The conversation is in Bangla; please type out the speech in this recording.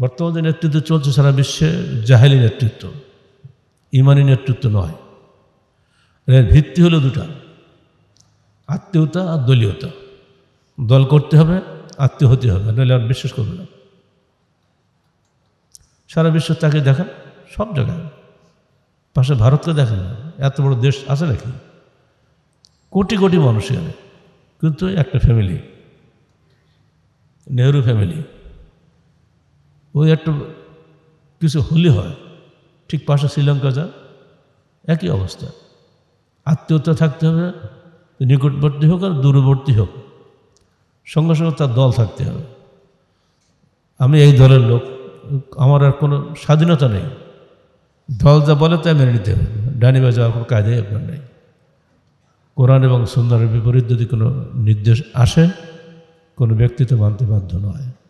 বর্তমান যে নেতৃত্ব চলছে সারা বিশ্বে, জাহেলি নেতৃত্ব, ইমানি নেতৃত্ব নয়। এর ভিত্তি হলো দুটা। আত্মীয়তা আর দলীয়তা। দল করতে হবে, আত্মীয় হতে হবে, নাহলে আর বিশ্বাস করবে না। সারা বিশ্ব তাকে দেখেন, সব জায়গায়। পাশে ভারতকে দেখেন এত বড় দেশ আছে নাকি? কোটি কোটি মানুষ এখানে। কিন্তু একটা ফ্যামিলি নেহরু ফ্যামিলি ওই একটা কিছু হলে হয়। ঠিক পাশে শ্রীলঙ্কা যা একই অবস্থা। আত্মীয়তা থাকতে হবে নিকটবর্তী হোক আর দূরবর্তী হোক। সঙ্গে সঙ্গে তার দল থাকতে হবে। আমি এই দলের লোক। আমার আর কোনো স্বাধীনতা নেই। দল যা বলে তাই মেনে নিতে হবে। ডানি বা যাওয়ার কোনো কায়দাই আপনার নেই। কোরআন এবং সুন্দরের বিপরীত যদি কোনো নির্দেশ আসে, কোনো ব্যক্তি তো মানতে বাধ্য নয়।